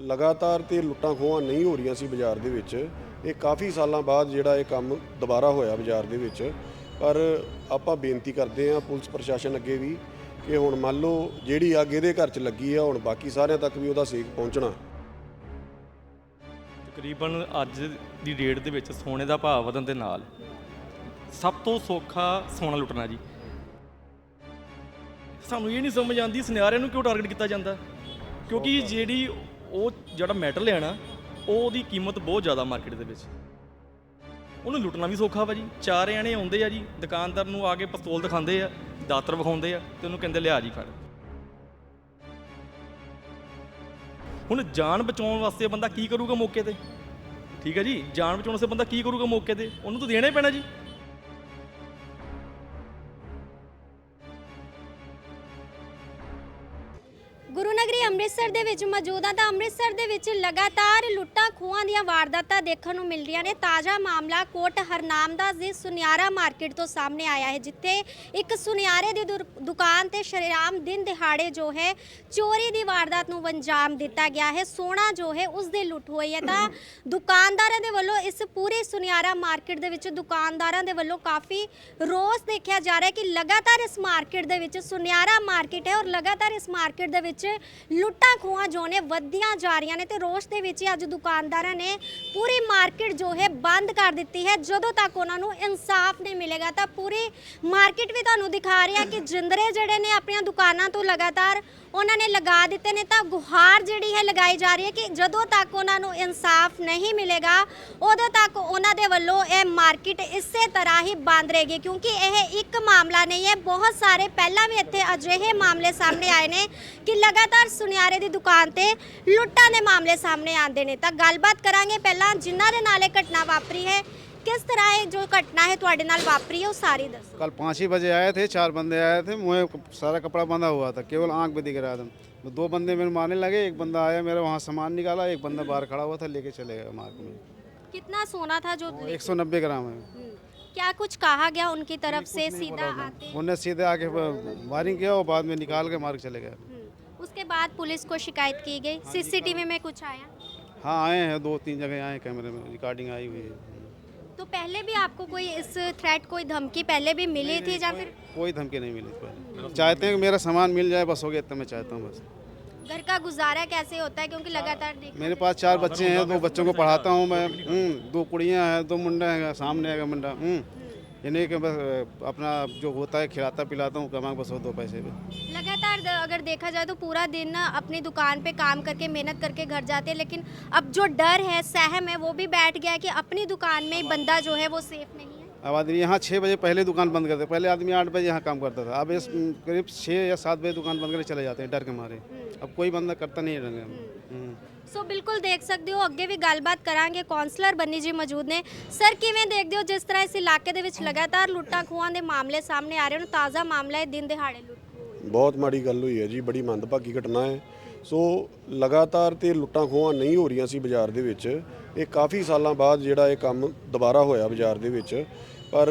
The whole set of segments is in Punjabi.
ਲਗਾਤਾਰ ਤੇ ਲੁੱਟਾਂ ਖੋਹਾਂ ਨਹੀਂ ਹੋ ਰਹੀਆਂ ਸੀ ਬਾਜ਼ਾਰ ਦੇ ਵਿੱਚ। ਇਹ ਕਾਫੀ ਸਾਲਾਂ ਬਾਅਦ ਜਿਹੜਾ ਇਹ ਕੰਮ ਦੁਬਾਰਾ ਹੋਇਆ ਬਾਜ਼ਾਰ ਦੇ ਵਿੱਚ। ਪਰ ਆਪਾਂ ਬੇਨਤੀ ਕਰਦੇ ਹਾਂ ਪੁਲਿਸ ਪ੍ਰਸ਼ਾਸਨ ਅੱਗੇ ਵੀ ਕਿ ਹੁਣ ਮੰਨ ਲਓ ਜਿਹੜੀ ਅੱਗ ਇਹਦੇ ਘਰ 'ਚ ਲੱਗੀ ਆ ਹੁਣ ਬਾਕੀ ਸਾਰਿਆਂ ਤੱਕ ਵੀ ਉਹਦਾ ਸੇਕ ਪਹੁੰਚਣਾ। ਤਕਰੀਬਨ ਅੱਜ ਦੀ ਡੇਟ ਦੇ ਵਿੱਚ ਸੋਨੇ ਦਾ ਭਾਅ ਵਧਣ ਦੇ ਨਾਲ ਸਭ ਤੋਂ ਸੌਖਾ ਸੋਨਾ ਲੁੱਟਣਾ ਜੀ। ਸਾਨੂੰ ਇਹ ਨਹੀਂ ਸਮਝ ਆਉਂਦੀ ਸੁਨਿਆਰਿਆਂ ਨੂੰ ਕਿਉਂ ਟਾਰਗੇਟ ਕੀਤਾ ਜਾਂਦਾ? ਕਿਉਂਕਿ ਜਿਹੜੀ ਉਹ ਜਿਹੜਾ ਮੈਟਲ ਹੈ ਨਾ, ਉਹ ਉਹਦੀ ਕੀਮਤ ਬਹੁਤ ਜ਼ਿਆਦਾ ਮਾਰਕੀਟ ਦੇ ਵਿੱਚ। ਉਹਨੂੰ ਲੁੱਟਣਾ ਵੀ ਸੌਖਾ ਵਾ ਜੀ। ਚਾਰ ਜਣੇ ਆਉਂਦੇ ਆ ਜੀ, ਦੁਕਾਨਦਾਰ ਨੂੰ ਆ ਕੇ ਪਿਸਤੌਲ ਦਿਖਾਉਂਦੇ ਆ, ਦਾਤਰ ਵਿਖਾਉਂਦੇ ਆ ਤੇ ਉਹਨੂੰ ਕਹਿੰਦੇ, ਲਿਆ ਜੀ ਫੜ। ਹੁਣ ਜਾਨ ਬਚਾਉਣ ਵਾਸਤੇ ਬੰਦਾ ਕੀ ਕਰੂਗਾ ਮੌਕੇ ਤੇ? ਠੀਕ ਹੈ ਜੀ? ਜਾਨ ਬਚਾਉਣ ਵਾਸਤੇ ਬੰਦਾ ਕੀ ਕਰੂਗਾ ਮੌਕੇ ਤੇ? ਉਹਨੂੰ ਤਾਂ ਦੇਣਾ ਹੀ ਪੈਣਾ ਜੀ। ਵਿੱਚ ਮੌਜੂਦ ਹਾਂ ਤਾਂ ਅੰਮ੍ਰਿਤਸਰ ਦੇ ਵਿੱਚ ਲਗਾਤਾਰ ਲੁੱਟਾਂ ਖੋਹਾਂ ਦੀਆਂ ਵਾਰਦਾਤਾਂ ਦੇਖਣ ਨੂੰ ਮਿਲ ਰਹੀਆਂ ਨੇ। ਤਾਜ਼ਾ ਮਾਮਲਾ ਕੋਟ ਹਰਨਾਮਦਾਸ ਦੀ ਸੁਨਿਆਰਾ ਮਾਰਕੀਟ ਤੋਂ ਸਾਹਮਣੇ ਆਇਆ ਹੈ, ਜਿੱਥੇ ਇੱਕ ਸੁਨਿਆਰੇ ਦੀ ਦੁਕਾਨ ਤੇ ਸ਼ਰੇਆਮ ਦਿਨ ਦਿਹਾੜੇ ਜੋ ਹੈ, ਚੋਰੀ ਦੀ ਵਾਰਦਾਤ ਨੂੰ ਅੰਜਾਮ ਦਿੱਤਾ ਗਿਆ ਹੈ। ਸੋਨਾ ਜੋ ਹੈ, ਉਸ ਦੀ ਲੁੱਟ ਹੋਈ ਹੈ ਤਾਂ ਦੁਕਾਨਦਾਰਾਂ ਦੇ ਵੱਲੋਂ ਇਸ ਪੂਰੇ ਸੁਨਿਆਰਾ ਮਾਰਕੀਟ ਦੇ ਵਿੱਚ ਦੁਕਾਨਦਾਰਾਂ ਦੇ ਵੱਲੋਂ ਕਾਫੀ ਰੋਸ ਦੇਖਿਆ ਜਾ ਰਿਹਾ ਹੈ ਕਿ ਲਗਾਤਾਰ ਇਸ ਮਾਰਕੀਟ ਦੇ ਵਿੱਚ ਸੁਨਿਆਰਾ ਮਾਰਕੀਟ ਹੈ ਔਰ ਲਗਾਤਾਰ ਇਸ ਮਾਰਕੀਟ ਦੇ ਵਿੱਚ ਲੁੱਟਾਂ ਖੋਹਾਂ ਜੋ ਨੇ ਵੱਧਦੀਆਂ ਜਾ ਰਹੀਆਂ ਨੇ ਤੇ ਰੋਸ ਦੇ ਵਿੱਚ ਅੱਜ ਦੁਕਾਨਦਾਰਾਂ ਨੇ ਪੂਰੀ ਮਾਰਕੀਟ ਜੋ ਹੈ ਬੰਦ ਕਰ ਦਿੱਤੀ ਹੈ। ਜਦੋਂ ਤੱਕ ਉਹਨਾਂ ਨੂੰ ਇਨਸਾਫ ਨਹੀਂ ਮਿਲੇਗਾ ਤਾਂ ਪੂਰੀ ਮਾਰਕੀਟ ਵੀ ਤੁਹਾਨੂੰ ਦਿਖਾ ਰਹੀ ਕਿ ਜਿੰਦਰੇ ਜਿਹੜੇ ਨੇ ਆਪਣੀਆਂ ਦੁਕਾਨਾਂ ਤੋਂ ਲਗਾਤਾਰ ਉਹਨਾਂ ਨੇ ਲਗਾ ਦਿੱਤੇ ਨੇ ਤਾਂ ਗੁਹਾਰ ਜਿਹੜੀ ਹੈ ਲਗਾਈ ਜਾ ਰਹੀ ਹੈ ਕਿ ਜਦੋਂ ਤੱਕ ਉਹਨਾਂ ਨੂੰ ਇਨਸਾਫ ਨਹੀਂ ਮਿਲੇਗਾ, ਉਦੋਂ ਤੱਕ ਉਹਨਾਂ ਦੇ ਵੱਲੋਂ ਇਹ ਮਾਰਕੀਟ ਇਸੇ ਤਰ੍ਹਾਂ ਹੀ ਬੰਦ ਰਹੇਗੀ। ਕਿਉਂਕਿ ਇਹ ਇੱਕ ਮਾਮਲਾ ਨਹੀਂ ਹੈ, ਬਹੁਤ ਸਾਰੇ ਪਹਿਲਾਂ ਵੀ ਇੱਥੇ ਅਜਿਹੇ ਮਾਮਲੇ ਸਾਹਮਣੇ ਆਏ ਨੇ ਕਿ ਲਗਾਤਾਰ ਸੁਨਿਆਰੇ ਦੀ ਦੁਕਾਨ ਤੇ ਲੁੱਟਾਂ ਦੇ ਮਾਮਲੇ ਸਾਹਮਣੇ ਆਉਂਦੇ ਨੇ ਤਾਂ ਗੱਲਬਾਤ ਕਰਾਂਗੇ ਪਹਿਲਾਂ ਜਿਨ੍ਹਾਂ ਦੇ ਨਾਲ ਇਹ ਘਟਨਾ ਵਾਪਰੀ ਹੈ ਕਿਸ ਤਰ੍ਹਾਂ ਇਹ ਜੋ ਘਟਨਾ ਹੈ ਤੁਹਾਡੇ ਨਾਲ ਵਾਪਰੀ ਹੈ ਉਹ ਸਾਰੀ ਦੱਸੋ कल पाँच ही बजे आए थे चार बंदे आए थे मुँह क- सारा कपड़ा बंधा हुआ था केवल आंख भी दिख रहा था तो दो बंदे मेरे मारने लगे एक बंदा आया मेरा वहाँ सामान निकाला एक बंदा बाहर खड़ा हुआ था लेके चले गया मार्ग में कितना सोना था जो एक सौ नब्बे ग्राम है हम्म, क्या कुछ कहा गया उनकी तरफ से सीधा आते उन्हें सीधे आके वायरिंग किया और बाद में निकाल के मार्ग चले गए उसके बाद पुलिस को शिकायत की गई? सीसीटीवी में कुछ आया? हाँ आए हैं दो तीन जगह आए कैमरे में रिकॉर्डिंग आई हुई है। तो पहले भी आपको कोई इस थ्रेट कोई धमकी पहले भी मिली थी या फिर कोई धमकी नहीं मिली पहले। चाहते हैं कि मेरा सामान मिल जाए बस हो गया इतना मैं चाहता हूँ बस। घर का गुजारा कैसे होता है? क्योंकि लगातार मेरे पास चार बच्चे हैं दो बच्चों को पढ़ाता हूँ मैं। हम्म, दो कुड़ियाँ हैं दो मुंडा है सामने है मुंडा। हम्म। ये नहीं कि बस अपना जो होता है खिलाता पिलाता हूँ कमा बस हो दो पैसे पे। लगातार अगर देखा जाए तो पूरा दिन अपनी दुकान पे काम करके मेहनत करके घर जाते हैं लेकिन अब जो डर है सहम है वो भी बैठ गया है कि अपनी दुकान में ही बंदा जो है वो सेफ नहीं है अब आदमी यहाँ छः बजे पहले दुकान बंद करते पहले आदमी आठ बजे यहाँ काम करता था अब इस करीब छः या सात बजे दुकान बंद करके चले जाते हैं डर के मारे अब कोई बंदा करता नहीं है डर के। हम्म। ਸੋ ਬਿਲਕੁਲ ਦੇਖ ਸਕਦੇ ਹੋ ਅੱਗੇ ਵੀ ਗੱਲਬਾਤ ਕਰਾਂਗੇ ਕਾਉਂਸਲਰ ਬੰਨੀ ਜੀ ਮੌਜੂਦ ਨੇ ਸਰ ਕਿਵੇਂ ਦੇਖਦੇ ਹੋ ਜਿਸ ਤਰ੍ਹਾਂ ਇਸ ਇਲਾਕੇ ਦੇ ਵਿੱਚ ਲਗਾਤਾਰ ਲੁੱਟਾਂ ਖੋਹਾਂ ਦੇ ਮਾਮਲੇ ਸਾਹਮਣੇ ਆ ਰਹੇ ਹਨ ਤਾਜ਼ਾ ਮਾਮਲਾ ਹੈ ਦਿਨ ਦਿਹਾੜੇ ਲੁੱਟ ਬਹੁਤ ਮਾੜੀ ਗੱਲ ਹੋਈ ਹੈ ਜੀ, ਬੜੀ ਮੰਦਭਾਗੀ ਘਟਨਾ ਹੈ। ਸੋ ਲਗਾਤਾਰ ਤੇ ਲੁੱਟਾਂ ਖੋਹਾਂ ਨਹੀਂ ਹੋ ਰਹੀਆਂ ਸੀ ਬਾਜ਼ਾਰ ਦੇ ਵਿੱਚ। ਇਹ ਕਾਫੀ ਸਾਲਾਂ ਬਾਅਦ ਜਿਹੜਾ ਇਹ ਕੰਮ ਦੁਬਾਰਾ ਹੋਇਆ ਬਾਜ਼ਾਰ ਦੇ ਵਿੱਚ। ਪਰ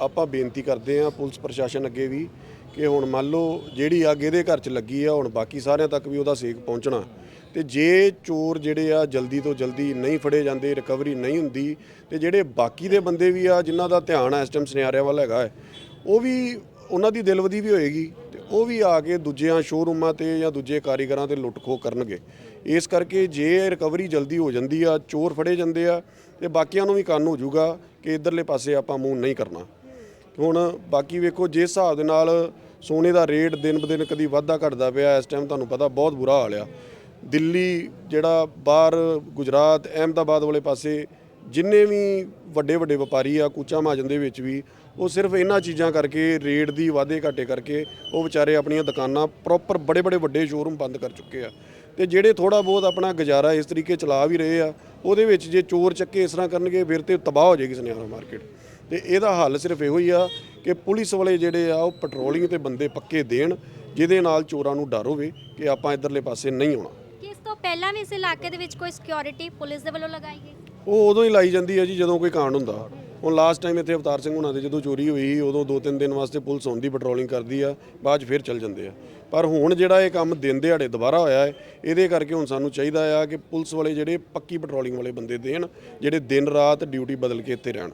ਆਪਾਂ ਬੇਨਤੀ ਕਰਦੇ ਹਾਂ, ਪੁਲਿਸ ਪ੍ਰਸ਼ਾਸਨ ਅੱਗੇ ਵੀ ਕਿ ਹੁਣ ਮੰਨ ਲਓ ਜਿਹੜੀ ਅੱਗ ਇਹਦੇ ਘਰ 'ਚ ਲੱਗੀ ਆ, ਹੁਣ ਬਾਕੀ ਸਾਰਿਆਂ ਤੱਕ ਵੀ ਉਹਦਾ ਸੇਕ ਪਹੁੰਚਣਾ। ਤੇ ਜੇ ਚੋਰ ਜਿਹੜੇ ਆ ਜਲਦੀ ਤੋਂ ਜਲਦੀ ਨਹੀਂ ਫੜੇ ਜਾਂਦੇ ਰਿਕਵਰੀ ਨਹੀਂ ਹੁੰਦੀ, ਤੇ ਜਿਹੜੇ ਬਾਕੀ ਦੇ ਬੰਦੇ ਵੀ ਆ, ਜਿਨ੍ਹਾਂ ਦਾ ਧਿਆਨ ਇਸ ਟਾਈਮ ਸੁਨਿਆਰਿਆਂ ਵੱਲ ਹੈਗਾ ਹੈ, ਉਹ ਵੀ ਉਹਨਾਂ ਦੀ ਦਿਲਵਦੀ ਵੀ ਹੋਏਗੀ ਤੇ ਉਹ ਵੀ ਆ ਕੇ ਦੂਜਿਆਂ ਸ਼ੋਰੂਮਾਂ ਤੇ ਜਾਂ ਦੂਜੇ ਕਾਰੀਗਰਾਂ ਤੇ ਲੁੱਟ ਖੋਹ ਕਰਨਗੇ। ਇਸ ਕਰਕੇ ਜੇ ਰਿਕਵਰੀ ਜਲਦੀ ਹੋ ਜਾਂਦੀ ਆ, ਚੋਰ ਫੜੇ ਜਾਂਦੇ ਆ, ਤੇ ਬਾਕੀਆਂ ਨੂੰ ਵੀ ਕੰਨ ਹੋ ਜਾਊਗਾ ਕਿ ਇਧਰਲੇ ਪਾਸੇ ਆਪਾਂ ਮੂੰਹ ਨਹੀਂ ਕਰਨਾ। ਹੁਣ ਬਾਕੀ ਵੇਖੋ ਜਿਸ ਹਿਸਾਬ ਦੇ ਨਾਲ ਸੋਨੇ ਦਾ ਰੇਟ ਦਿਨ ਬ ਦਿਨ ਕਦੀ ਵਾਧਾ ਘਟਦਾ ਪਿਆ, ਇਸ ਟਾਈਮ ਤੁਹਾਨੂੰ ਪਤਾ ਬਹੁਤ ਬੁਰਾ ਹਾਲ ਆ। ਦਿੱਲੀ ਜਿਹੜਾ ਬਾਹਰ ਗੁਜਰਾਤ, ਅਹਿਮਦਾਬਾਦ ਵਾਲੇ ਪਾਸੇ ਜਿੰਨੇ ਵੀ ਵੱਡੇ ਵੱਡੇ ਵਪਾਰੀ ਆ, ਕੂਚਾ ਮਹਾਜਨ ਦੇ ਵਿੱਚ ਵੀ, ਉਹ ਸਿਰਫ ਇਹਨਾਂ ਚੀਜ਼ਾਂ ਕਰਕੇ ਰੇਟ ਦੀ ਵਾਧੇ ਘਾਟੇ ਕਰਕੇ ਉਹ ਵਿਚਾਰੇ ਆਪਣੀਆਂ ਦੁਕਾਨਾਂ ਪ੍ਰੋਪਰ ਬੜੇ ਬੜੇ ਵੱਡੇ ਸ਼ੋਰੂਮ ਬੰਦ ਕਰ ਚੁੱਕੇ ਆ। ਤੇ ਜਿਹੜੇ ਥੋੜਾ ਬਹੁਤ ਆਪਣਾ ਗੁਜ਼ਾਰਾ ਇਸ ਤਰੀਕੇ ਚਲਾ ਵੀ ਰਹੇ ਆ, ਉਹਦੇ ਵਿੱਚ ਜੇ ਚੋਰ ਚੱਕੇ ਇਸ ਤਰ੍ਹਾਂ ਕਰਨਗੇ, ਫਿਰ ਤੇ ਤਬਾਹ ਹੋ ਜਾਏਗੀ ਸੁਨਿਆਰਾ ਮਾਰਕੀਟ। ਤੇ ਇਹਦਾ ਹੱਲ ਸਿਰਫ ਇਹੋ ਹੀ ਆ ਕਿ ਪੁਲਿਸ ਵਾਲੇ ਜਿਹੜੇ ਆ, ਉਹ ਪੈਟਰੋਲਿੰਗ ਤੇ ਬੰਦੇ ਪੱਕੇ ਦੇਣ, ਜਿਹਦੇ ਨਾਲ ਚੋਰਾਂ ਨੂੰ ਡਰ ਹੋਵੇ ਕਿ ਆਪਾਂ ਇਧਰਲੇ ਪਾਸੇ ਨਹੀਂ ਆਉਣਾ। ਕਿ ਇਸ ਤੋਂ ਪਹਿਲਾਂ ਵੀ ਇਸ ਇਲਾਕੇ ਦੇ ਵਿੱਚ ਕੋਈ ਸਿਕਿਉਰਿਟੀ ਪੁਲਿਸ ਦੇ ਵੱਲੋਂ ਲਗਾਈ ਗਈ? ਉਹ ਉਦੋਂ ਹੀ ਲਾਈ ਜਾਂਦੀ ਹੈ ਜੀ ਜਦੋਂ ਕੋਈ ਕਾਂਡ ਹੁੰਦਾ। ਹੁਣ ਲਾਸਟ ਟਾਈਮ ਇੱਥੇ ਅਵਤਾਰ ਸਿੰਘ ਹੁਣਾਂ ਦੇ ਜਦੋਂ ਚੋਰੀ ਹੋਈ ਸੀ ਉਦੋਂ ਦੋ ਤਿੰਨ ਦਿਨ ਵਾਸਤੇ ਪੁਲਿਸ ਆਉਂਦੀ ਪੈਟਰੋਲਿੰਗ ਕਰਦੀ ਆ, ਬਾਅਦ 'ਚ ਫਿਰ ਚੱਲ ਜਾਂਦੇ ਆ। ਪਰ ਹੁਣ ਜਿਹੜਾ ਇਹ ਕੰਮ ਦਿਨ ਦਿਹਾੜੇ ਦੁਬਾਰਾ ਹੋਇਆ ਹੈ, ਇਹਦੇ ਕਰਕੇ ਹੁਣ ਸਾਨੂੰ ਚਾਹੀਦਾ ਆ ਕਿ ਪੁਲਿਸ ਵਾਲੇ ਜਿਹੜੇ ਪੱਕੀ ਪੈਟਰੋਲਿੰਗ ਵਾਲੇ ਬੰਦੇ ਦੇਣ, ਜਿਹੜੇ ਦਿਨ ਰਾਤ ਡਿਊਟੀ ਬਦਲ ਕੇ ਇੱਥੇ ਰਹਿਣ।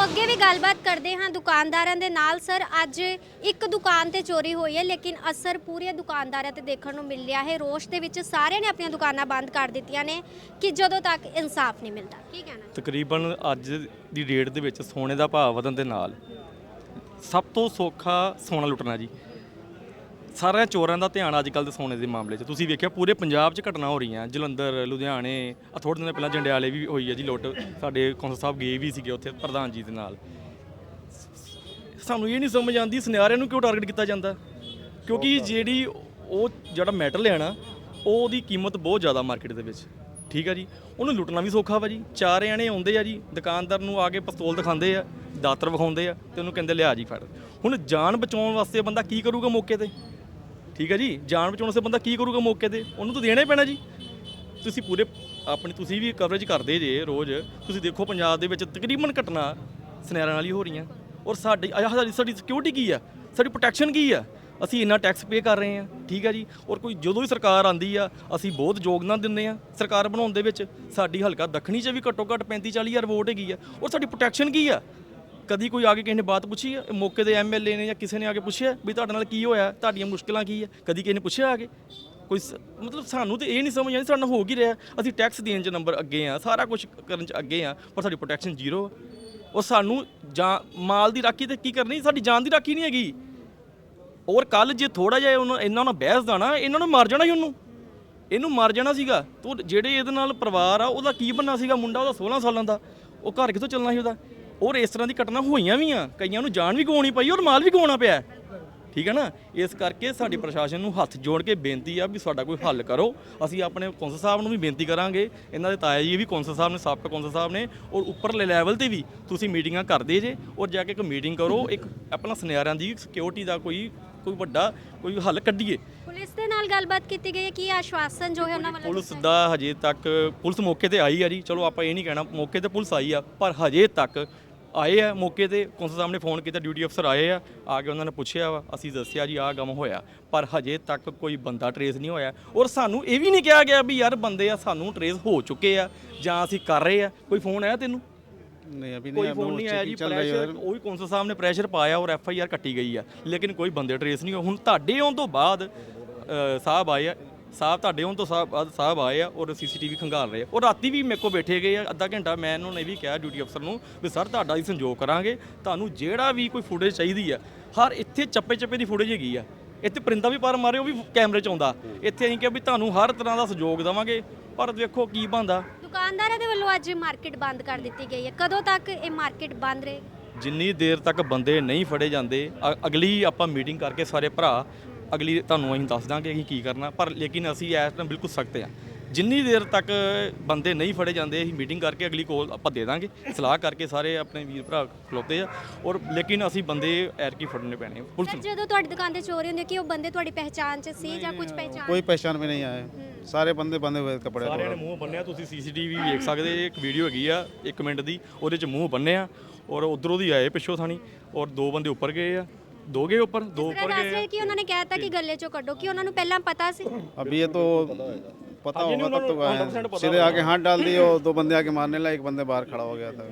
ਸੋ ਅੱਗੇ ਵੀ ਗੱਲਬਾਤ ਕਰਦੇ ਹਾਂ ਦੁਕਾਨਦਾਰਾਂ ਦੇ ਨਾਲ। ਸਰ, ਅੱਜ ਇੱਕ ਦੁਕਾਨ ਤੇ ਚੋਰੀ ਹੋਈ ਹੈ, ਲੇਕਿਨ ਅਸਰ ਪੂਰੇ ਦੁਕਾਨਦਾਰਾਂ ਤੇ ਦੇਖਣ ਨੂੰ ਮਿਲ ਰਿਹਾ ਹੈ। ਰੋਸ਼ ਦੇ ਵਿੱਚ ਸਾਰਿਆਂ ਨੇ ਆਪਣੀਆਂ ਦੁਕਾਨਾਂ ਬੰਦ ਕਰ ਦਿੱਤੀਆਂ ਨੇ ਕਿ ਜਦੋਂ ਤੱਕ ਇਨਸਾਫ ਨਹੀਂ ਮਿਲਦਾ। ਕੀ ਕਹਿਣਾ? ਤਕਰੀਬਨ ਅੱਜ ਦੀ ਡੇਟ ਦੇ ਵਿੱਚ ਸੋਨੇ ਦਾ ਭਾਅ ਵਧਣ ਦੇ ਨਾਲ ਸਭ ਤੋਂ ਸੌਖਾ ਸੋਨਾ ਲੁੱਟਣਾ ਜੀ। ਸਾਰਿਆਂ ਚੋਰਾਂ ਦਾ ਧਿਆਨ ਅੱਜ ਕੱਲ੍ਹ ਦੇ ਸੋਨੇ ਦੇ ਮਾਮਲੇ 'ਚ। ਤੁਸੀਂ ਵੇਖਿਆ ਪੂਰੇ ਪੰਜਾਬ 'ਚ ਘਟਨਾ ਹੋ ਰਹੀਆਂ। ਜਲੰਧਰ ਲੁਧਿਆਣੇ ਆ ਥੋੜ੍ਹੇ ਦਿਨ ਪਹਿਲਾਂ ਜੰਡਿਆਲੇ ਵੀ ਹੋਈ ਹੈ ਜੀ ਲੁੱਟ। ਸਾਡੇ ਕੌਂਸਲ ਸਾਹਿਬ ਗਏ ਵੀ ਸੀਗੇ ਉੱਥੇ ਪ੍ਰਧਾਨ ਜੀ ਦੇ ਨਾਲ। ਸਾਨੂੰ ਇਹ ਨਹੀਂ ਸਮਝ ਆਉਂਦੀ ਸੁਨਿਆਰਿਆਂ ਨੂੰ ਕਿਉਂ ਟਾਰਗੇਟ ਕੀਤਾ ਜਾਂਦਾ? ਕਿਉਂਕਿ ਜਿਹੜੀ ਉਹ ਜਿਹੜਾ ਮੈਟਲ ਹੈ ਨਾ ਉਹ ਉਹਦੀ ਕੀਮਤ ਬਹੁਤ ਜ਼ਿਆਦਾ ਮਾਰਕੀਟ ਦੇ ਵਿੱਚ। ਠੀਕ ਆ ਜੀ? ਉਹਨੂੰ ਲੁੱਟਣਾ ਵੀ ਸੌਖਾ ਵਾ ਜੀ। ਚਾਰ ਜਣੇ ਆਉਂਦੇ ਆ ਜੀ ਦੁਕਾਨਦਾਰ ਨੂੰ ਆ ਕੇ ਪਿਸਤੌਲ ਦਿਖਾਉਂਦੇ ਆ ਦਾਤਰ ਵਿਖਾਉਂਦੇ ਆ ਤੇ ਉਹਨੂੰ ਕਹਿੰਦੇ ਲਿਆ ਜੀ ਫੜ। ਹੁਣ ਜਾਨ ਬਚਾਉਣ ਵਾਸਤੇ ਬੰਦਾ ਕੀ ਕਰੂਗਾ ਮੌਕੇ ਤੇ? ਠੀਕ ਹੈ ਜੀ? ਜਾਨ ਬਚਾਉਣ ਵਾਸਤੇ ਬੰਦਾ ਕੀ ਕਰੂਗਾ ਮੌਕੇ ਤੇ? ਉਹਨੂੰ ਤਾਂ ਦੇਣਾ ਹੀ ਪੈਣਾ ਜੀ। ਤੁਸੀਂ ਪੂਰੇ ਆਪਣੀ ਤੁਸੀਂ ਵੀ ਕਵਰੇਜ ਕਰਦੇ ਜੇ ਰੋਜ਼, ਤੁਸੀਂ ਦੇਖੋ ਪੰਜਾਬ ਦੇ ਵਿੱਚ ਤਕਰੀਬਨ ਘਟਨਾ ਸਨੈਰਾਂ ਨਾਲ ਹੀ ਹੋ ਰਹੀਆਂ। ਔਰ ਸਾਡੀ, ਆਹ ਸਾਡੀ ਸਾਡੀ ਸਿਕਿਉਰਿਟੀ ਕੀ ਆ? ਸਾਡੀ ਪ੍ਰੋਟੈਕਸ਼ਨ ਕੀ ਆ? ਅਸੀਂ ਇੰਨਾ ਟੈਕਸ ਪੇ ਕਰ ਰਹੇ ਹਾਂ, ਠੀਕ ਹੈ ਜੀ? ਔਰ ਕੋਈ ਜਦੋਂ ਵੀ ਸਰਕਾਰ ਆਂਦੀ ਆ, ਅਸੀਂ ਬਹੁਤ ਯੋਗਦਾਨ ਦਿੰਦੇ ਆ ਸਰਕਾਰ ਬਣਾਉਣ ਦੇ ਵਿੱਚ। ਸਾਡੀ ਹਲਕਾ ਦੱਖਣੀ 'ਚ ਵੀ ਘੱਟੋ ਘੱਟ 35 40 ਹਜ਼ਾਰ ਵੋਟ ਹੈਗੀ ਆ। ਔਰ ਸਾਡੀ ਪ੍ਰੋਟੈਕਸ਼ਨ ਕੀ ਆ? ਕਦੀ ਕੋਈ ਆ ਕੇ ਕਿਸੇ ਨੇ ਬਾਤ ਪੁੱਛੀ ਹੈ? ਮੌਕੇ ਦੇ ਐਮਐਲਏ ਨੇ ਜਾਂ ਕਿਸੇ ਨੇ ਆ ਕੇ ਪੁੱਛਿਆ ਵੀ ਤੁਹਾਡੇ ਨਾਲ ਕੀ ਹੋਇਆ? ਤੁਹਾਡੀਆਂ ਮੁਸ਼ਕਲਾਂ ਕੀ ਹੈ? ਕਦੀ ਕਿਸੇ ਨੇ ਪੁੱਛਿਆ ਆ ਕੇ? ਕੋਈ ਸ- ਮਤਲਬ ਸਾਨੂੰ ਤੇ ਇਹ ਨਹੀਂ ਸਮਝ ਆਉਂਦੀ, ਸਾਡੇ ਹੋ ਕੀ ਰਿਹਾ? ਅਸੀਂ ਟੈਕਸ ਦੇਣ 'ਚ ਨੰਬਰ ਅੱਗੇ ਆ ਸਾਰਾ ਕੁਝ ਕਰਨ 'ਚ ਅੱਗੇ ਆ ਪਰ ਸਾਡੀ ਪ੍ਰੋਟੈਕਸ਼ਨ ਜ਼ੀਰੋ ਆ। ਉਹ ਸਾਨੂੰ ਜਾਂ, ਮਾਲ ਦੀ ਰਾਖੀ ਤੇ ਕੀ ਕਰਨੀ? ਸਾਡੀ ਜਾਨ ਦੀ ਰਾਖੀ ਨਹੀਂ ਹੈਗੀ। ਔਰ ਕੱਲ ਜੇ ਥੋੜਾ ਜਿਹਾ ਉਹਨਾਂ ਇਹਨਾਂ ਨਾਲ ਬਹਿਸ ਦਾ ਨਾ, ਇਹਨਾਂ ਨੂੰ ਮਾਰ ਜਾਣਾ ਸੀ ਉਹਨੂੰ। ਇਹਨੂੰ ਮਾਰ ਜਾਣਾ ਸੀਗਾ। ਤੂੰ ਜਿਹੜੇ ਇਹਦੇ ਨਾਲ ਪਰਿਵਾਰ ਆ, ਉਹਦਾ ਕੀ ਬਣਨਾ ਸੀਗਾ ਮੁੰਡਾ? ਉਹਦਾ 16 ਸਾਲਾਂ ਦਾ। ਉਹ ਘਰ ਕਿੱਥੋਂ ਚੱਲਣਾ ਸੀ ਉਹਦਾ? ਔਰ ਇਸ ਤਰ੍ਹਾਂ ਦੀ ਘਟਨਾ ਹੋਈਆਂ ਵੀ ਆ। ਕਈਆਂ ਨੂੰ ਜਾਨ ਵੀ ਗਵਾਉਣੀ ਪਈ ਔਰ ਮਾਲ ਵੀ ਗਵਾਉਣਾ ਪਿਆ। ਠੀਕ ਹੈ ਨਾ? ਇਸ ਕਰਕੇ ਸਾਡੀ ਪ੍ਰਸ਼ਾਸਨ ਨੂੰ ਹੱਥ ਜੋੜ ਕੇ ਬੇਨਤੀ ਆ ਵੀ ਸਾਡਾ ਕੋਈ ਹੱਲ ਕਰੋ। ਅਸੀਂ ਆਪਣੇ ਕੌਂਸਲ ਸਾਹਿਬ ਨੂੰ ਵੀ ਬੇਨਤੀ ਕਰਾਂਗੇ। ਇਹਨਾਂ ਦੇ ਤਾਇਆ ਜੀ ਵੀ ਕੌਂਸਲ ਸਾਹਿਬ ਨੇ ਸਾਬਕਾ ਕੌਂਸਲ ਸਾਹਿਬ ਨੇ ਔਰ ਉੱਪਰਲੇ ਲੈਵਲ ਤੇ ਵੀ ਤੁਸੀਂ ਮੀਟਿੰਗਾਂ ਕਰਦੇ ਜੇ ਔਰ ਜਾ ਕੇ ਇੱਕ ਮੀਟਿੰਗ ਕਰੋ। ਇੱਕ ਆਪਣਾ ਸੁਨਿਆਰਾਂ ਦੀ ਸਿਕਿਉਰਿਟੀ ਦਾ ਕੋਈ ਕੋਈ ਵੱਡਾ ਕੋਈ ਹੱਲ ਕੱਢੀਏ। ਪੁਲਿਸ ਦੇ ਨਾਲ ਗੱਲਬਾਤ ਕੀਤੀ ਗਈ ਹੈ। ਕੀ ਆਸ਼ਵਾਸਨ ਜੋ ਹੈ ਉਹਨਾਂ ਵੱਲੋਂ ਪੁਲਿਸ ਦਾ ਹਜੇ ਤੱਕ ਪੁਲਿਸ ਮੌਕੇ ਤੇ ਆਈ ਆ ਜੀ। ਚਲੋ ਆਪਾਂ ਇਹ ਨਹੀਂ ਕਹਿਣਾ ਮੌਕੇ ਤੇ ਪੁਲਿਸ ਆਈ ਆ ਪਰ ਹਜੇ ਤੱਕ ਆਏ ਆ ਮੌਕੇ ਤੇ ਕੌਂਸਲ ਸਾਹਿਬ ਨੇ ਫੋਨ ਕੀਤਾ ਡਿਊਟੀ ਅਫਸਰ ਆਏ ਆ ਆ ਕੇ ਉਹਨਾਂ ਨੇ ਪੁੱਛਿਆ ਵਾ ਅਸੀਂ ਦੱਸਿਆ ਜੀ ਆਹ ਗਮ ਹੋਇਆ। ਪਰ ਹਜੇ ਤੱਕ ਕੋਈ ਬੰਦਾ ਟਰੇਸ ਨਹੀਂ ਹੋਇਆ। ਔਰ ਸਾਨੂੰ ਇਹ ਵੀ ਨਹੀਂ ਕਿਹਾ ਗਿਆ ਵੀ ਯਾਰ ਬੰਦੇ ਆ ਸਾਨੂੰ ਟਰੇਸ ਹੋ ਚੁੱਕੇ ਆ ਜਾਂ ਅਸੀਂ ਕਰ ਰਹੇ ਆ। ਕੋਈ ਫੋਨ ਆਇਆ ਤੈਨੂੰ? ਨਹੀਂ ਅਭੀ ਕੋਈ ਫੋਨ ਨਹੀਂ ਆਇਆ ਜੀ ਪ੍ਰੈਸ਼ਰ ਉਹ ਵੀ ਕੌਂਸਲ ਸਾਹਿਬ ਨੇ ਪ੍ਰੈਸ਼ਰ ਪਾਇਆ ਔਰ ਐਫ ਆਈ ਆਰ ਕੱਟੀ ਗਈ ਆ। ਲੇਕਿਨ ਕੋਈ ਬੰਦੇ ਟਰੇਸ ਨਹੀਂ ਹੋਇਆ। ਹੁਣ ਤੁਹਾਡੇ ਆਉਣ ਤੋਂ ਬਾਅਦ ਸਾਹਿਬ ਆਏ ਆ ਸਾਹਿਬ ਤੁਹਾਡੇ ਆਉਣ ਤੋਂ ਸਾਹਿਬ ਸਾਹਿਬ ਆਏ ਆ ਔਰ ਸੀਸੀਟੀਵੀ ਖੰਗਾਲ ਰਹੇ ਆ। ਔਰ ਰਾਤੀ ਵੀ ਮੇਰੇ ਕੋ ਬੈਠੇ ਗਏ ਆ ਅੱਧਾ ਘੰਟਾ ਮੈਂ ਇਹਨਾਂ ਨੇ ਵੀ ਕਿਹਾ ਡਿਊਟੀ ਅਫਸਰ ਨੂੰ ਵੀ ਸਰ ਤੁਹਾਡਾ ਹੀ ਸੰਯੋਗ ਕਰਾਂਗੇ। ਤੁਹਾਨੂੰ ਜਿਹੜਾ ਵੀ ਕੋਈ ਫੁਟੇਜ ਚਾਹੀਦੀ ਆ ਹਰ ਇੱਥੇ ਚੱਪੇ ਚੱਪੇ ਦੀ ਫੁਟੇਜ ਹੈਗੀ ਆ। ਇੱਥੇ ਪਰਿੰਦਾ ਵੀ ਪਰ ਮਾਰੇ ਉਹ ਵੀ ਕੈਮਰੇ 'ਚ ਆਉਂਦਾ। ਇੱਥੇ ਅਸੀਂ ਕਿਹਾ ਵੀ ਤੁਹਾਨੂੰ ਹਰ ਤਰ੍ਹਾਂ ਦਾ ਸਹਿਯੋਗ ਦੇਵਾਂਗੇ ਪਰ ਦੇਖੋ ਕੀ ਬਣਦਾ। ਦੁਕਾਨਦਾਰਾਂ ਦੇ ਵੱਲੋਂ ਅੱਜ ਮਾਰਕੀਟ ਬੰਦ ਕਰ ਦਿੱਤੀ ਗਈ ਹੈ। ਕਦੋਂ ਤੱਕ ਇਹ ਮਾਰਕੀਟ ਬੰਦ ਰਹੇਗੀ ਜਿੰਨੀ ਦੇਰ ਤੱਕ ਬੰਦੇ ਨਹੀਂ ਫੜੇ ਜਾਂਦੇ ਅਗਲੀ ਆਪਾਂ ਮੀਟਿੰਗ ਕਰਕੇ ਸਾਰੇ ਭਰਾ ਅਗਲੀ ਤੁਹਾਨੂੰ ਅਸੀਂ ਦੱਸ ਦਾਂਗੇ ਅਸੀਂ ਕੀ ਕਰਨਾ ਪਰ ਲੇਕਿਨ ਅਸੀਂ ਇਸ ਟਾਈਮ ਬਿਲਕੁਲ ਸਖਤ ਆ ਜਿੰਨੀ ਦੇਰ ਤੱਕ ਬੰਦੇ ਨਹੀਂ ਫੜੇ ਜਾਂਦੇ ਅਸੀਂ ਮੀਟਿੰਗ ਕਰਕੇ ਅਗਲੀ ਕੋਲ ਆਪਾਂ ਦੇ ਦਾਂਗੇ ਸਲਾਹ ਕਰਕੇ ਸਾਰੇ ਆਪਣੇ ਵੀਰ ਭਰਾ ਖਲੋਤੇ ਆ ਔਰ ਲੇਕਿਨ ਅਸੀਂ ਬੰਦੇ ਐਰਕੀ ਫੜਨੇ ਪੈਣੇ ਆ, ਪੁਲਿਸ ਸਰ ਨੂੰ ਜਦੋਂ ਤੁਹਾਡੀ ਦੁਕਾਨ ਤੇ ਚੋਰੀ ਹੁੰਦੀ ਹੈ ਕਿ ਉਹ ਬੰਦੇ ਤੁਹਾਡੀ ਪਹਿਚਾਣ 'ਚ ਸੀ ਜਾਂ ਕੁਝ ਪਹਿਚਾਣ कोई पहचान में नहीं आए सारे बंदे बंधे हुए कपड़े ਸਾਰਿਆਂ ਨੇ ਮੂੰਹ ਬੰਨਿਆ ਤੁਸੀਂ ਸੀਸੀਟੀਵੀ ਵੇਖ ਸਕਦੇ ਜੇ ਇੱਕ ਵੀਡੀਓ ਹੈਗੀ ਆ 1 ਮਿੰਟ ਦੀ ਉਹਦੇ 'ਚ ਮੂੰਹ ਬੰਨਿਆ ਔਰ ਉਧਰੋਂ ਦੀ ਆਏ ਪਿੱਛੋਂ ਥਾਣੀ ਔਰ ਦੋ ਬੰਦੇ ਉੱਪਰ ਗਏ ਆ ਦੋ ਗਏ ਉੱਪਰ ਦੋ ਮੇਰਾ ਉੱਪਰ ਦੱਸ ਗਏ ਰਿਹਾ ਕਿ ਉਹਨਾਂ ਨੇ ਕਹਿਤਾ ਕਿ ਗੱਲੇ 'ਚੋਂ ਕੱਢੋ ਕਿ ਉਹਨਾਂ ਨੂੰ ਪਹਿਲਾਂ ਪਤਾ ਸੀ अब ये तो पता अभी नहीं, होगा तब तो उन्होंने आए 100% पता सीधे आके हाथ डाल दिए और दो बंदे आके मारने लगे एक बंदे बाहर खड़ा हो गया था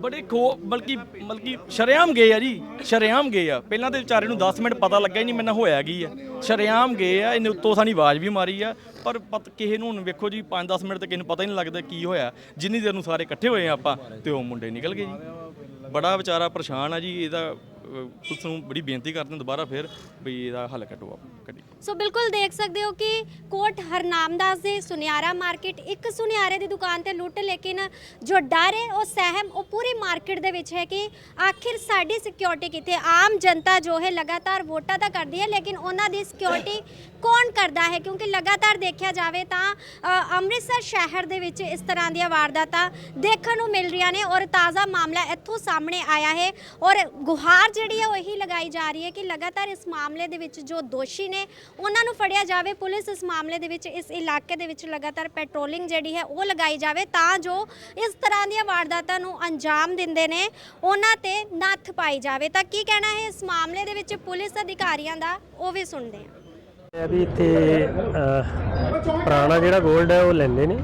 ਬੜੇ ਖੋ ਬਲਕਿ ਬਲਕਿ ਸ਼ਰੇਆਮ ਗਏ ਆ ਜੀ ਸ਼ਰੇਆਮ ਗਏ ਆ ਪਹਿਲਾਂ ਤੇ ਵਿਚਾਰੇ ਨੂੰ 10 ਮਿੰਟ ਪਤਾ ਲੱਗਾ ਹੀ ਨਹੀਂ ਮੈਨੂੰ ਹੋਇਆ ਕੀ ਆ ਸ਼ਰੇਆਮ ਗਏ ਆ ਇਹਨੇ ਉੱਤੋਂ ਸਾਨੀ ਆਵਾਜ਼ ਵੀ ਮਾਰੀ ਆ ਪਰ ਪਤ ਕਿਸੇ ਨੂੰ ਹੁਣ ਵੇਖੋ ਜੀ 5-10 ਮਿੰਟ ਤੇ ਕਿਸੇ ਨੂੰ ਪਤਾ ਹੀ ਨਹੀਂ ਲੱਗਦਾ ਕੀ ਹੋਇਆ ਜਿੰਨੀ ਦੇਰ ਨੂੰ ਸਾਰੇ ਇਕੱਠੇ ਹੋਏ ਆ ਆਪਾਂ ਤੇ ਉਹ ਮੁੰਡੇ ਨਿਕਲ ਗਏ ਜੀ ਬੜਾ ਵਿਚਾਰਾ ਪਰੇਸ਼ਾਨ ਆ ਜੀ ਇਹਦਾ ਅਹ, ਪੁਲਿਸ ਨੂੰ ਬੜੀ ਬੇਨਤੀ ਕਰਦੇ ਹਾਂ ਦੁਬਾਰਾ ਫਿਰ ਵੀ ਇਹਦਾ ਹੱਲ ਕੱਢੋ ਆਪ ਕੱਢੀ। ਸੋ ਬਿਲਕੁਲ ਦੇਖ ਸਕਦੇ ਹੋ ਕਿ ਕੋਟ ਹਰਨਾਮਦਾਸ ਦੇ ਸੁਨਿਆਰਾ ਮਾਰਕੀਟ ਇੱਕ ਸੁਨਿਆਰੇ ਦੀ ਦੁਕਾਨ ਤੇ ਲੁੱਟ ਲੇਕਿਨ ਜੋ ਡਰ ਹੈ ਉਹ ਸਹਿਮ ਉਹ ਪੂਰੀ ਮਾਰਕੀਟ ਦੇ ਵਿੱਚ ਹੈ ਕਿ ਆਖਿਰ ਸਾਡੀ ਸਿਕਿਉਰਿਟੀ ਕਿੱਥੇ ਆਮ ਜਨਤਾ ਜੋ ਹੈ ਲਗਾਤਾਰ ਵੋਟਾਂ ਤਾਂ ਕਰਦੀ ਹੈ ਲੇਕਿਨ ਉਹਨਾਂ ਦੀ ਸਿਕਿਉਰਿਟੀ ਕੌਣ ਕਰਦਾ ਹੈ? ਕਿਉਂਕਿ ਲਗਾਤਾਰ ਦੇਖਿਆ ਜਾਵੇ ਤਾਂ ਅ, ਅੰਮ੍ਰਿਤਸਰ ਸ਼ਹਿਰ ਦੇ ਵਿੱਚ ਇਸ ਤਰ੍ਹਾਂ ਦੀਆਂ ਵਾਰਦਾਤਾਂ ਦੇਖਣ ਨੂੰ ਮਿਲ ਰਹੀਆਂ ਨੇ ਔਰ ਤਾਜ਼ਾ ਮਾਮਲਾ ਇੱਥੋਂ ਸਾਹਮਣੇ ਆਇਆ ਹੈ ਔਰ ਗੁਹਾਰ ਜਿਹੜੀ ਹੈ ਉਹ ਇਹੀ ਲਗਾਈ ਜਾ ਰਹੀ ਹੈ ਕਿ ਲਗਾਤਾਰ ਇਸ ਮਾਮਲੇ ਦੇ ਵਿੱਚ ਜੋ ਦੋਸ਼ੀ ਨੇ ਉਹਨਾਂ ਨੂੰ ਫੜਿਆ ਜਾਵੇ। ਪੁਲਿਸ ਇਸ ਮਾਮਲੇ ਦੇ ਵਿੱਚ ਇਸ ਇਲਾਕੇ ਦੇ ਵਿੱਚ ਲਗਾਤਾਰ ਪੈਟਰੋਲਿੰਗ ਜਿਹੜੀ ਹੈ ਉਹ ਲਗਾਈ ਜਾਵੇ ਤਾਂ ਜੋ ਇਸ ਤਰ੍ਹਾਂ ਦੀਆਂ ਵਾਰਦਾਤਾਂ ਨੂੰ ਅੰਜਾਮ ਦਿੰਦੇ ਨੇ ਉਹਨਾਂ ਤੇ ਨੱਥ ਪਾਈ ਜਾਵੇ। ਤਾਂ ਕੀ ਕਹਿਣਾ ਹੈ ਇਸ ਮਾਮਲੇ ਦੇ ਵਿੱਚ ਪੁਲਿਸ ਅਧਿਕਾਰੀਆਂ ਦਾ? ਉਹ ਵੀ ਸੁਣਦੇ ਹਾਂ। ਇਹ ਵੀ ਇੱਥੇ ਅਹ, ਪੁਰਾਣਾ ਜਿਹੜਾ 골ਡ ਹੈ ਉਹ ਲੈਂਦੇ ਨੇ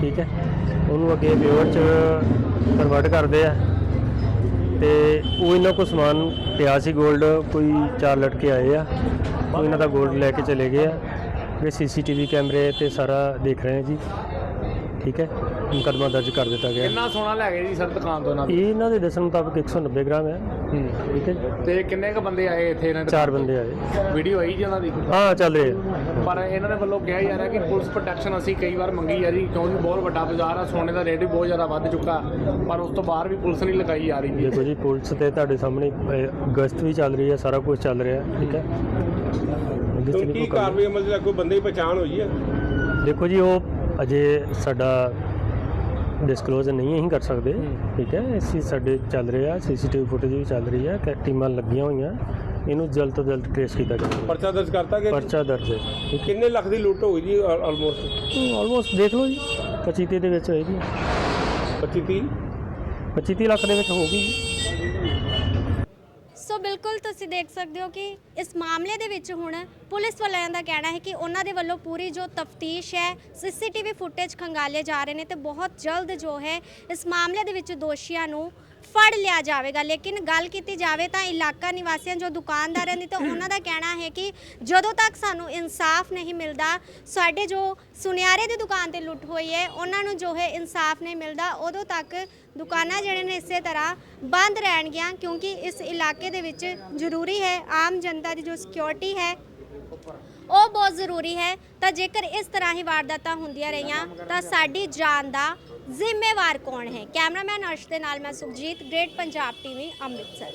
ਠੀਕ ਹੈ। ਉਹਨੂੰ ਅੱਗੇ ਪਿਓਰ ਚ ਕਨਵਰਟ ਕਰਦੇ ਆ। ਤੇ ਉਹ ਇਹਨਾਂ ਕੋਲ ਸਮਾਨ ਪਿਆ ਸੀ 골ਡ ਕੋਈ ਚਾਰ ਲੜਕੇ ਆਏ ਆ। ਉਹ ਇਹਨਾਂ ਦਾ 골ਡ ਲੈ ਕੇ ਚਲੇ ਗਏ ਆ। ਇਹ ਸੀਸੀਟੀਵੀ ਕੈਮਰੇ ਤੇ ਸਾਰਾ ਦੇਖ ਰਹੇ ਆ ਜੀ। ਠੀਕ ਹੈ। ਮੁਕੱਦਮਾ ਦਰਜ ਕਰ ਦਿੱਤਾ ਗਿਆ। ਕਿੰਨਾ ਸੋਨਾ ਲੈ ਗਏ ਜੀ ਸਰ ਦੁਕਾਨ ਤੋਂ ਇਹਨਾਂ ਇਹ ਇਹਨਾਂ ਦੇ ਦੱਸਣ ਮੁਤਾਬਕ 190 ਗ੍ਰਾਮ ਹੈ। ਠੀਕ ਹੈ। ਜੀ। ਤੇ ਕਿੰਨੇ ਕ ਬੰਦੇ ਆਏ ਇੱਥੇ ਇਹਨਾਂ ਚਾਰ ਬੰਦੇ ਆਏ। ਵੀਡੀਓ ਆਈ ਜੀ ਉਹਨਾਂ ਦੀ? ਹਾਂ ਚੱਲ ਰਹੇ ਆ ਪਰ ਇਹਨਾਂ ਦੇ ਵੱਲੋਂ ਕਿਹਾ ਜਾ ਰਿਹਾ ਕਿ ਪੁਲਿਸ ਪ੍ਰੋਟੈਕਸ਼ਨ ਅਸੀਂ ਕਈ ਵਾਰ ਮੰਗੀ ਆ ਜੀ ਕਿਉਂਕਿ ਬਹੁਤ ਵੱਡਾ ਬਾਜ਼ਾਰ ਆ ਸੋਨੇ ਦਾ ਰੇਟ ਵੀ ਬਹੁਤ ਜ਼ਿਆਦਾ ਵੱਧ ਚੁੱਕਾ ਪਰ ਉਸ ਤੋਂ ਬਾਹਰ ਵੀ ਪੁਲਿਸ ਨਹੀਂ ਲਗਾਈ ਜਾ ਰਹੀ ਜੀ। ਦੇਖੋ ਜੀ ਪੁਲਿਸ ਤੇ ਤੁਹਾਡੇ ਸਾਹਮਣੇ ਅਹ, ਗਸ਼ਤ ਵੀ ਚੱਲ ਰਹੀ ਹੈ ਸਾਰਾ ਕੁਝ ਚੱਲ ਰਿਹਾ ਹੈ, ਠੀਕ ਹੈ ਕੀ ਕੋਈ। ਕਾਰਵਾਈ ਅਮਲ ਚ ਕੋਈ ਬੰਦੇ ਦੀ ਪਛਾਣ ਹੋਈ ਹੈ। ਦੇਖੋ ਜੀ ਉਹ ਅਜੇ ਸਾਡਾ ਡਿਸਕਲੋਜ਼ ਨਹੀਂ ਅਸੀਂ ਕਰ ਸਕਦੇ। ਠੀਕ ਹੈ ਅਸੀਂ ਸਾਡੇ ਚੱਲ ਰਿਹਾ ਸੀਸੀਟੀਵੀ ਫੁਟੇਜ ਵੀ ਚੱਲ ਰਹੀ ਹੈ ਕਿ ਟੀਮਾਂ ਲੱਗੀਆਂ ਹੋਈਆਂ ਇਹਨੂੰ ਜਲਦ ਤੋਂ ਜਲਦ ਟ੍ਰੇਸ ਕੀਤਾ ਜਾਵੇ। ਪਰਚਾ ਦਰਜ ਕਰਤਾ ਕਿ ਪਰਚਾ ਦਰਜ ਹੈ। ਕਿੰਨੇ ਲੱਖ ਦੀ ਲੁੱਟ ਹੋਈ ਜੀ ਆਲਮੋਸਟ ਆਲਮੋਸਟ ਦੇਖ ਲਓ ਜੀ 25 ਤੀਹ ਦੇ ਵਿੱਚ ਹੋਏਗੀ। 25 30 25 ਤੀਹ ਲੱਖ ਦੇ ਵਿੱਚ ਹੋਊਗੀ ਸੋ ਬਿਲਕੁਲ ਤੁਸੀਂ ਦੇਖ ਸਕਦੇ ਹੋ ਕਿ ਇਸ ਮਾਮਲੇ ਦੇ ਵਿੱਚ ਹੁਣ ਪੁਲਿਸ ਵਾਲਿਆਂ ਦਾ ਕਹਿਣਾ ਹੈ ਕਿ ਉਹਨਾਂ ਦੇ ਵੱਲੋਂ ਪੂਰੀ ਜੋ ਤਫਤੀਸ਼ ਹੈ ਸੀਸੀਟੀਵੀ ਫੁਟੇਜ ਖੰਗਾਲੇ ਜਾ ਰਹੇ ਨੇ ਤੇ ਬਹੁਤ ਜਲਦ ਜੋ ਹੈ, ਇਸ ਮਾਮਲੇ ਦੇ ਵਿੱਚ ਦੋਸ਼ੀਆਂ ਨੂੰ ਫੜ ਲਿਆ ਜਾਵੇਗਾ। ਲੇਕਿਨ ਗੱਲ ਕੀਤੀ ਜਾਵੇ ਤਾਂ ਇਲਾਕਾ ਨਿਵਾਸੀਆਂ ਜੋ ਦੁਕਾਨਦਾਰਾਂ ਦੀ ਤਾਂ ਉਹਨਾਂ ਦਾ ਕਹਿਣਾ ਹੈ ਕਿ ਜਦੋਂ ਤੱਕ ਸਾਨੂੰ ਇਨਸਾਫ ਨਹੀਂ ਮਿਲਦਾ ਸਾਡੇ ਜੋ ਸੁਨਿਆਰੇ ਦੀ ਦੁਕਾਨ ਤੇ ਲੁੱਟ ਹੋਈ ਹੈ ਉਹਨਾਂ ਨੂੰ ਜੋ ਹੈ ਇਨਸਾਫ ਨਹੀਂ ਮਿਲਦਾ ਉਦੋਂ ਤੱਕ ਦੁਕਾਨਾਂ ਜਿਹੜੇ ਨੇ ਇਸੇ ਤਰ੍ਹਾਂ ਬੰਦ ਰਹਿਣਗੀਆਂ ਕਿਉਂਕਿ ਇਸ ਇਲਾਕੇ ਦੇ ਵਿੱਚ ਜ਼ਰੂਰੀ ਹੈ ਆਮ ਜਨਤਾ ਦੀ ਜੋ ਸਿਕਿਉਰਿਟੀ ਹੈ ਉਹ ਬਹੁਤ ਜ਼ਰੂਰੀ ਹੈ। ਤਾਂ ਜੇਕਰ ਇਸ ਤਰ੍ਹਾਂ ਹੀ ਵਾਰਦਾਤਾਂ ਹੁੰਦੀਆਂ ਰਹੀਆਂ ਤਾਂ ਸਾਡੀ ਜਾਨ ਦਾ ਜ਼ਿੰਮੇਵਾਰ ਕੌਣ ਹੈ? ਕੈਮਰਾਮੈਨ ਅਰਸ਼ ਦੇ ਨਾਲ ਮੈਂ ਸੁਖਜੀਤ ਗ੍ਰੇਟ ਪੰਜਾਬ ਟੀਵੀ ਅੰਮ੍ਰਿਤਸਰ।